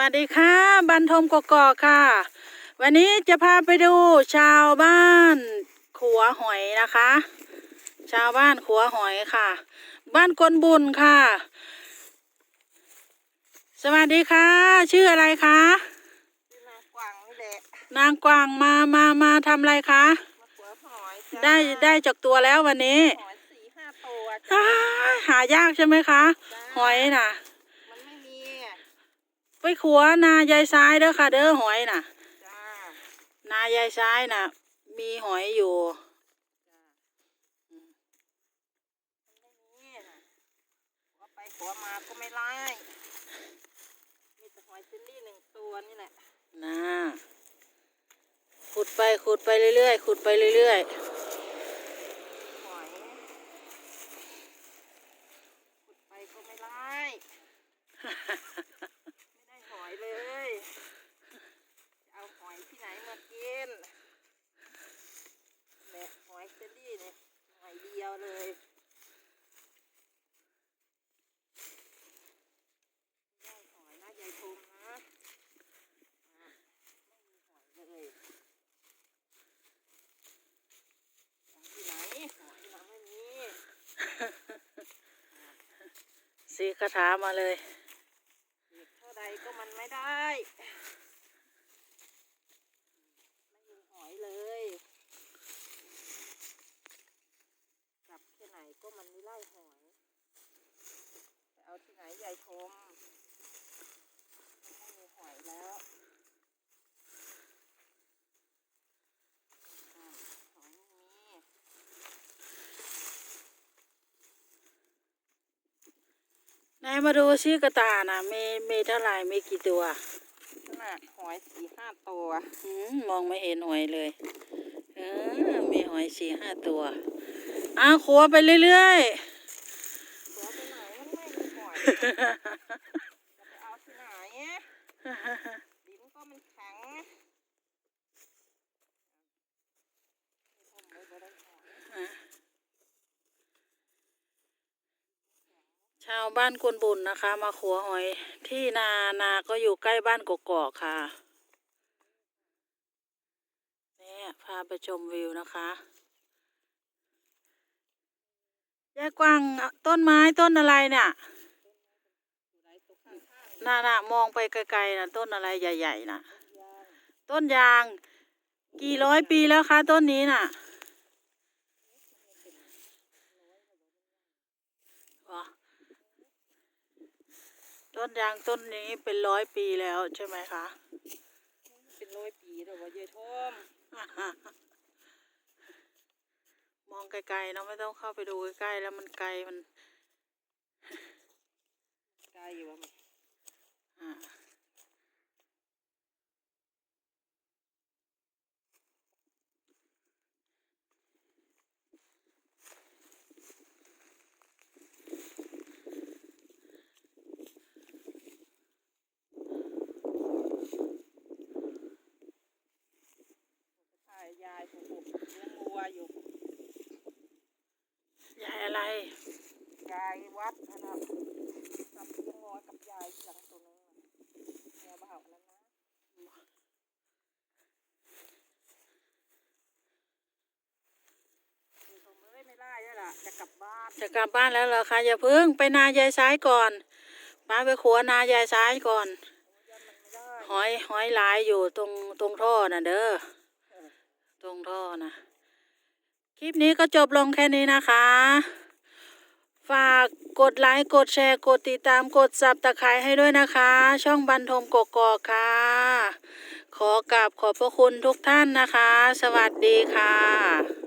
วัสดีค่ะบันทมกกอกค่ะ วันนี้จะพาไปดูชาวบ้านขัวหอยนะคะ ชาวบ้านขัวหอยค่ะ บ้านกลบุญค่ะ สวัสดีค่ะ ชื่ออะไรคะชื่อนางกวางนี่แหละนางกวางมามามาทำอะไรคะมาขัวหอยจ้าได้ได้จากตัวแล้ววันนี้หอยสี่ห้าตัวจ้าอ้ายหายากใช่ไหมคะ หอยน่ะมันไม่มี ไปขัวนายายซ้ายเด้อค่ะ เด้อหอยน่ะจ้านายายซ้ายน่ะ มีหอยอยู่จ้ามันไม่มีนะขัวไปขัวมาก็ไม่ไล่มีแต่หอยซิลลี่หนึ่งตัวนี่แหละนะขุดไปขุดไปเรื่อยๆขุดไปเรื่อยหอยขุดไปก็ไม่ไล่ไม่ได้หอยเลยจะเอาหอยที่ไหนมากินแหละหอยซิลลี่เนี่ยหอยเดียวเลย ได้หอยนะยายทุมนะอะไม่มีหอยเลยหาที่ไหนหอยเราไม่มีีคาถามาเลยเท่าใดก็มันไม่ได้ไม่มีหอยเลยจับที่ไหนก็มันไม่ไล่หอยไปเอาที่ไหนใหญ่ชมไม่มีหอยแล้วอ่าหอยไม่มี นายมาดูชิกระตาน่ะมีมีเท่าไหร่มีกี่ตัวขนาดหอยสี่ห้าตัวอืมมองไม่เห็นหอยเลยเออมีหอยสี่ห้าตัวอ้าวขัวไปเรื่อยตัวไปไหนมันไม่มีหอยจะไปเอาที่ไหน ๆ ดินก็มันแข็งผมไม่ได้หอย ชาวบ้านกวนบุญนะคะ มาขัวหอยที่นานาก็อยู่ใกล้บ้านกกอกค่ะเนี่ยพาไปชมวิวนะคะยายกวางต้นไม้ต้นอะไรเนี่ยอยู่าน่าน่ะมองไปไกลๆนะต้นอะไรใหญ่ ๆนะต้นยาง กี่ร้อยปีแล้วคะ ต้นนี้น่ะวะ ต้นยางต้นนี้เป็นร้อยปีแล้วใช่ไหมคะ เป็นร้อยปีแล้วว่ายายทมมองไกลๆเนาะไม่ต้องเข้าไปดูใกล้ๆแล้วมันไกลมัน ไกลอยู่ว่ามันอ่า ถ่ายยายผมผมเลี้ยงวัวอยู่ยายอะไร ยายวัดนะครับทำเลี้ยงวัวกับยายหลังตัวนึงน่ะแม่บ่าวนั้นนะยายทมเอ้ยไม่ได้แล้วล่ะจะกลับบ้านจะกลับบ้านแล้วเหรอคะอย่าเพิ่งไปนายายซ้ายก่อนป้าไปขัวนายายซ้ายก่อนยันมันไม่ได้หอยหอยหลายอยู่ตรงตรงท่อน่ะเด้อเออ ตรงท่อนะ คลิปนี้ก็จบลงแค่นี้นะคะ ฝากกดไลค์กดแชร์กดติดตามกดซับตะไคร้ให้ด้วยนะคะ ช่องบันทมกกอกค่ะ ขอกราบขอบพระคุณทุกท่านนะคะ สวัสดีค่ะ